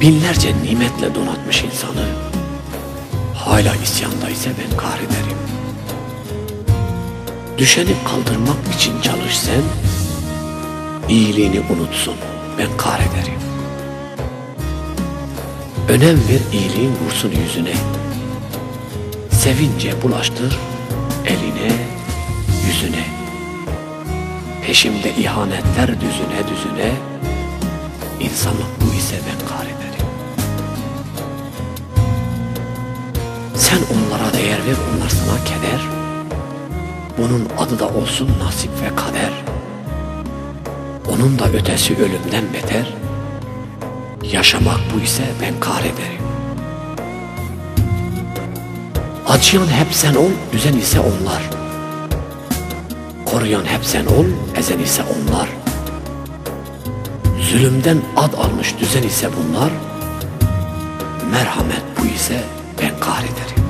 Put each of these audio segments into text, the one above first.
Binlerce nimetle donatmış insanı. Hala isyanda ise ben kahrederim. Düşeni kaldırmak için çalış sen, iyiliğini unutsun ben kahrederim. Önem ver iyiliğin vursun yüzüne. Sevince bulaştır eline, yüzüne. Peşimde ihanetler düzüne düzüne. İnsanlık bu ise ben kahrederim. Sen onlara değer ver, onlar sana keder. Bunun adı da olsun nasip ve kader. Onun da ötesi ölümden beter. Yaşamak bu ise ben kahrederim. Acıyan hep sen ol, üzen ise onlar. Koruyan hep sen ol, ezen ise onlar. Zulümden ad almış düzen ise bunlar. Merhamet bu ise kahrederim.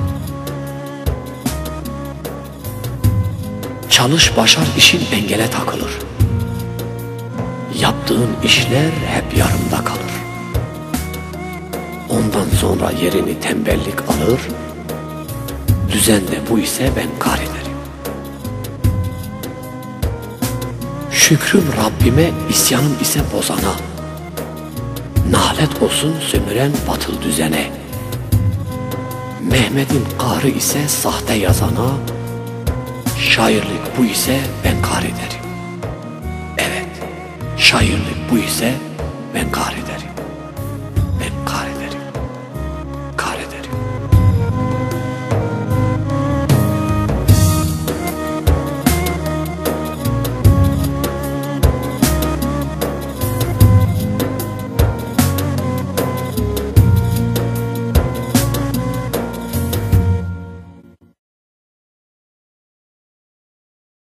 Çalış başar işin engele takılır. Yaptığın işler hep yarımda kalır. Ondan sonra yerini tembellik alır. Düzen de bu ise ben kahrederim. Şükrüm Rabbime, isyanım ise bozana. Nalet olsun sömüren batıl düzene. Mehmet'in kahrı ise sahte yazana. Şairlik bu ise ben kahrederim. Evet, şairlik bu ise ben kahrederim.